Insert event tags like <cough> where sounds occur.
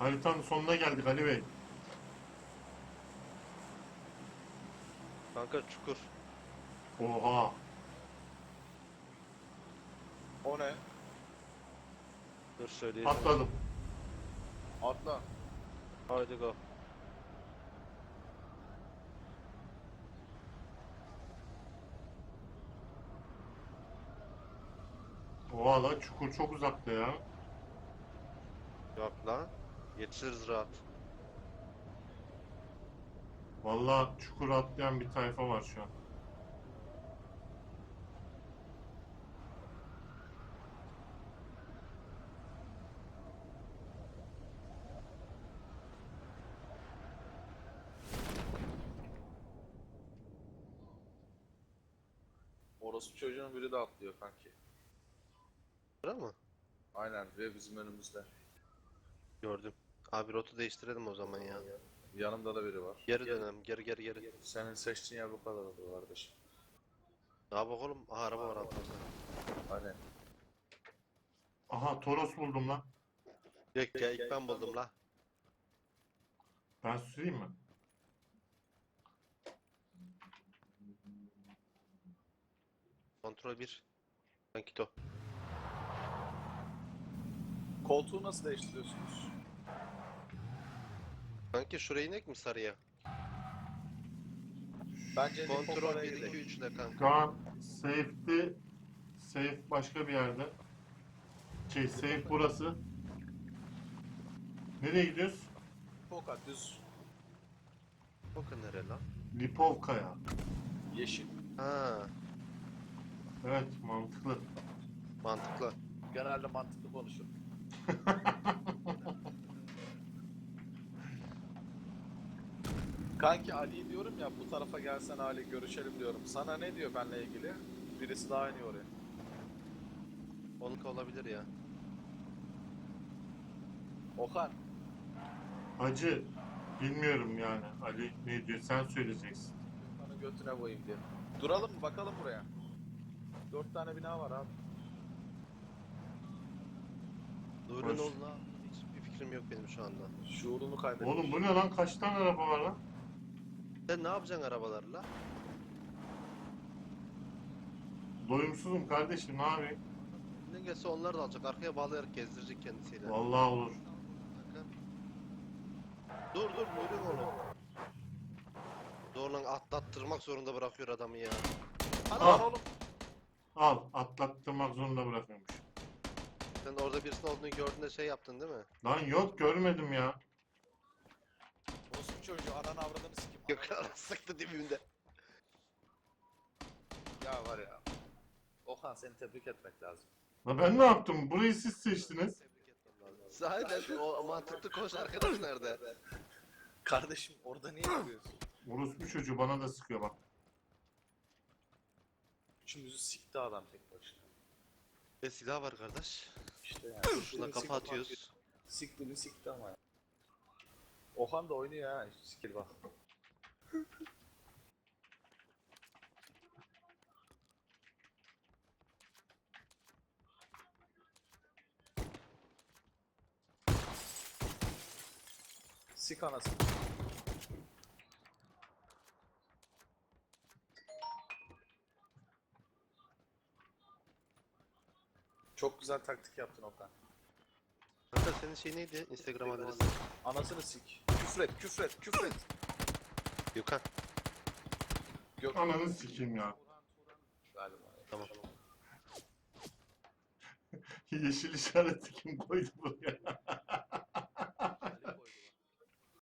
Haritanın sonuna geldik Ali Bey. Kanka çukur. Oha. O ne? Dur söyleyeyim. Atladım. Atla. Haydi go. Oha lan çukur çok uzakta ya. Yok lan. Yetişiriz rahat. Vallahi çukur atlayan bir tayfa var şu an. Orospu çocuğun biri de atlıyor kanki. Sıra mı? Aynen ve bizim önümüzde. Gördüm. Abi rotu değiştirelim o zaman ya. Yanımda da biri var. Geri dönelim. Geri geri geri. Senin seçtiğin yer bu kadar oldu kardeşim. Ne bak oğlum? Aha araba var altında. Aynen. Aha Toros buldum lan. Yok ya ilk ben buldum la. Ben süreyim mi? Kontrol 1. Kankito. Koltuğu nasıl değiştiriyorsunuz? Kanki şuraya inek mi sarıya? Bence Kontrol oraya 1 2 gidelim. 3 ile kanka. Şu an safety safe başka bir yerde. Şey safe burası. Nereye gidiyoruz? Poka düz Bakın nere lan? Lipovka'ya. yeşil. Ha, Evet mantıklı. mantıklı. Genelde mantıklı konuşur. <laughs> Kanki Ali diyorum ya bu tarafa gelsen Ali görüşelim diyorum. Sana ne diyor benle ilgili? Birisi daha iniyor oraya. Onluk olabilir ya. Okan Hacı bilmiyorum yani Ali ne diyor sen söyleyeceksin. Bana götüne koyayım diye. Duralım mı bakalım buraya. Dört tane bina var abi. Nuri Hoş. ne oldu lan? Hiçbir fikrim yok benim şu anda. Şuurunu kaybetmiş. Oğlum bu ne lan kaç tane araba var lan? Sen ne yapacaksın arabalarla? Doyumsuzum kardeşim ne yapayım? Ne gelse onlar da alacak. Arkaya bağlayarak gezdirecek kendisiyle. Vallahi olur. Dur dur Nuri oğlum. Zorla atlattırmak zorunda bırakıyor adamı ya. Hadi lan oğlum. Al atlattırmak zorunda bırakıyormuş. Sen orada birisinin olduğunu gördüğünde şey yaptın değil mi? Lan yok görmedim ya. Orospu çocuğu ananı avradını sikim. Yok sıktı dibimde. Ya var ya. Okan seni tebrik etmek lazım. La ben ne yaptım? Burayı siz seçtiniz. Sahiden o mantıklı koş arkadaş nerede? Kardeşim orada niye duruyorsun? Orospu çocuğu bana da sıkıyor bak. Üçümüzü sikti adam tek başına. Ve silah var kardeş. İşte yani. Şuna kafa atıyoruz. Sikti mi sikti ama ya. Okan da oynuyor ha. Skill bak. Sik anasını. Çok güzel taktik yaptın Okan. Kanka senin şey neydi? Instagram adresi. Anasını sik. Küfret, küfret, küfret. Gökhan. Gök. Ananı sikeyim ya. Galiba. Tamam. <laughs> Yeşil işareti kim koydu buraya?